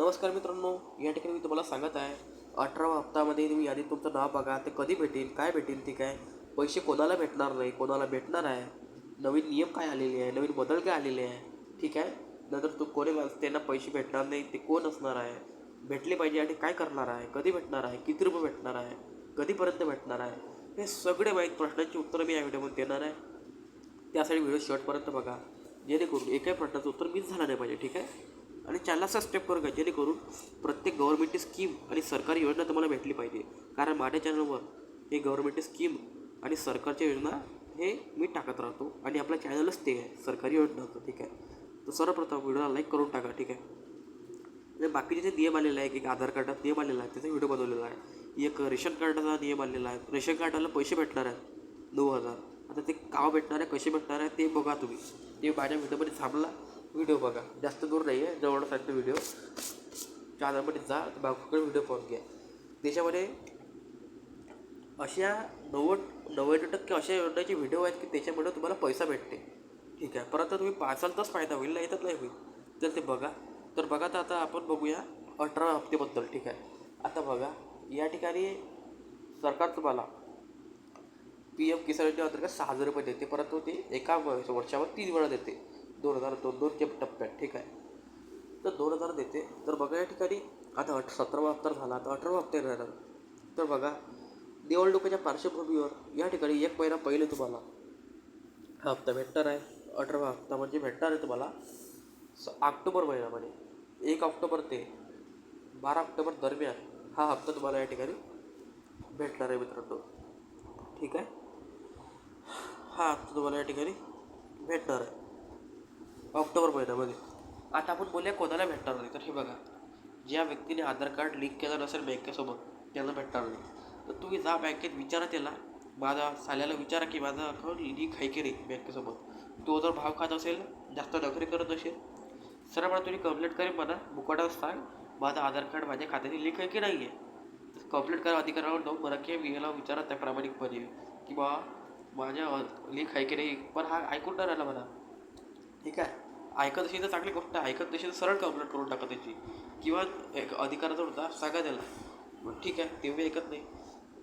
नमस्कार मित्रांनो या ठिकाणी मी तुम्हाला सांगत आहे अठरावा हप्तामध्ये तुम्ही यादीत तुमचं नाव बघा ते कधी भेटेल काय भेटेल ते काय? पैसे कोणाला भेटणार नाही कोणाला भेटणार आहे? नवीन नियम काय आलेले आहे? नवीन बदल काय आलेले आहे? ठीक आहे? नंतर तू कोणी त्यांना पैसे भेटणार नाही ते कोण असणार आहे? भेटले पाहिजे आणि काय करणार आहे? कधी भेटणार आहे? किती रुपये भेटणार आहे? कधीपर्यंत भेटणार आहे? हे सगळे माहीत प्रश्नांची उत्तरं मी या व्हिडिओमध्ये देणार आहे. त्यासाठी व्हिडिओ शेवटपर्यंत बघा. जेणेकरून एकाही प्रश्नाचं उत्तर मिस झालं नाही पाहिजे ठीक आहे? आणि चॅनलला सबस्क्राईब करू का जेणेकरून प्रत्येक गव्हर्मेंटची स्कीम आणि सरकारी योजना तुम्हाला भेटली पाहिजे. कारण माझ्या चॅनलवर हे गव्हर्मेंटची स्कीम आणि सरकारच्या योजना हे मी टाकत राहतो आणि आपल्या चॅनलच ते आहे सरकारी योजनाचं ठीक आहे. तर सर्वप्रथम व्हिडिओला लाईक करून टाका ठीक आहे. आणि बाकीचे जे नियम आलेले आहे एक आधार कार्डात नियम आलेला आहे त्याचा व्हिडिओ बनवलेला आहे. एक रेशन कार्डाचा नियम आलेला आहे. रेशन कार्डाला पैसे भेटणार आहेत नऊ हजार. आता ते का भेटणार आहे कसे भेटणार आहे ते बघा तुम्ही. ते माझ्या व्हिडिओमध्ये थांबला. व्हिडिओ बघा. जास्त दूर नाही आहे जवळच आहे तो व्हिडिओ चॅनलमध्ये जा बाकीकडे व्हिडिओ पाहून घ्या त्याच्यामध्ये अशा नव्वद नव्वद टक्के अशा योजनाचे व्हिडिओ आहेत की त्याच्यामुळे तुम्हाला पैसा भेटते. ठीक आहे? परंतु तुम्ही पाचाल तरच फायदा होईल नाही तर नाही होईल. तर ते बघा. तर बघा तर आता आपण बघूया अठरा हप्तेबद्दल ठीक आहे? आता बघा या ठिकाणी सरकार तुम्हाला पी एम किसान योजनेअंतर्गत सहा हजार रुपये देते. परंतु ते एका व- वर्षावर तीन वेळा देते. दोन हजार दोन दोनच्या टप्प्यात ठीक आहे? तर दोन हजार देते. तर बघा या ठिकाणी आता अठ सतरावा हप्ता झाला. आता अठरावा हप्ता येणार तर बघा निवडणुकीच्या पार्श्वभूमीवर या ठिकाणी एक महिना पहिले तुम्हाला हा हप्ता भेटणार आहे. अठरावा हप्ता म्हणजे भेटणार आहे तुम्हाला स ऑक्टोबर महिन्यामध्ये. एक ऑक्टोबर ते बारा ऑक्टोबर दरम्यान हा हप्ता तुम्हाला या ठिकाणी भेटणार आहे मित्रांनो. ठीक आहे? हा हप्ता तुम्हाला या ठिकाणी भेटणार आहे. ऑक्टोबर महिन्यामध्ये. आता आपण बोलूया कोणाला भेटणार नाही. तर हे बघा ज्या व्यक्तीने आधार कार्ड लिंक केलं नसेल बँकेसोबत त्याला भेटणार नाही. तर तुम्ही जा बँकेत विचारा त्याला. माझा साल्याला विचारा की माझं अकाउंट लिंक आहे की नाही बँकेसोबत. तो जर भाव खात असेल जास्त नोकरी करत असेल सर मला तुम्ही कंप्लेंट करेन मला. मुकाटा सांग माझं आधार कार्ड माझ्या खात्याची लिंक आहे की नाही आहे कंप्लेंट करा अधिकाऱ्यावर जाऊन मला की मी याला विचारा त्या प्रामाणिकपणे की बा माझ्या लिंक आहे की नाही? पण हा ऐकून नाही राहिला मला. ठीक आहे? ऐकत असेल तर चांगली गोष्ट आहे. ऐकत नसेल तर सरळ कंप्लेंट करून टाका त्याची. किंवा एक अधिकाराचा होता सांगा त्याला. मग ठीक आहे तेवढी ऐकत नाही.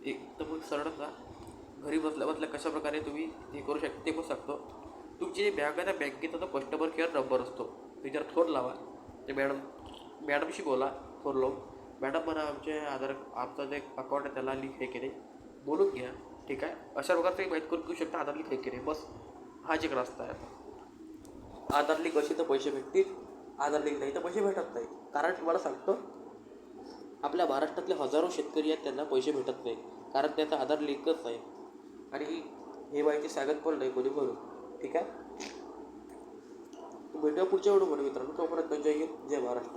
एक तर मग सरळ जा. घरी बसल्या बसल्या कशाप्रकारे तुम्ही हे करू शकता ते करू शकतो. तुमची जी बँक आहे त्या बँकेचा तो कस्टमर केअर नंबर असतो. त्याच्यावर फोन लावा. ते मॅडम मॅडमशी बोला. फोन लावून मॅडम म्हणा आमचे आधार आमचं जे अकाउंट आहे त्याला लिंक हे केले बोलून घ्या. ठीक आहे? अशा प्रकारे तुम्ही माहीत करून घेऊ शकता आधार लिंक हे केले बस. हा जे रस्ता आहे आता. आधार लिंक असे तर पैसे भेटतील. आधार लिंक नाही तर पैसे भेटत नाही कारण तुम्हाला सांगतो आपल्या महाराष्ट्रातले हजारो शेतकरी आहेत त्यांना पैसे भेटत नाही कारण त्याचा आधार लिंकच नाही. आणि हे माहिती सांगत पण नाही कोणी म्हणून ठीक आहे? भेटूया पुढच्या व्हिडिओमध्ये मित्रांनो. तोपर्यंत जय हिंद जय महाराष्ट्र.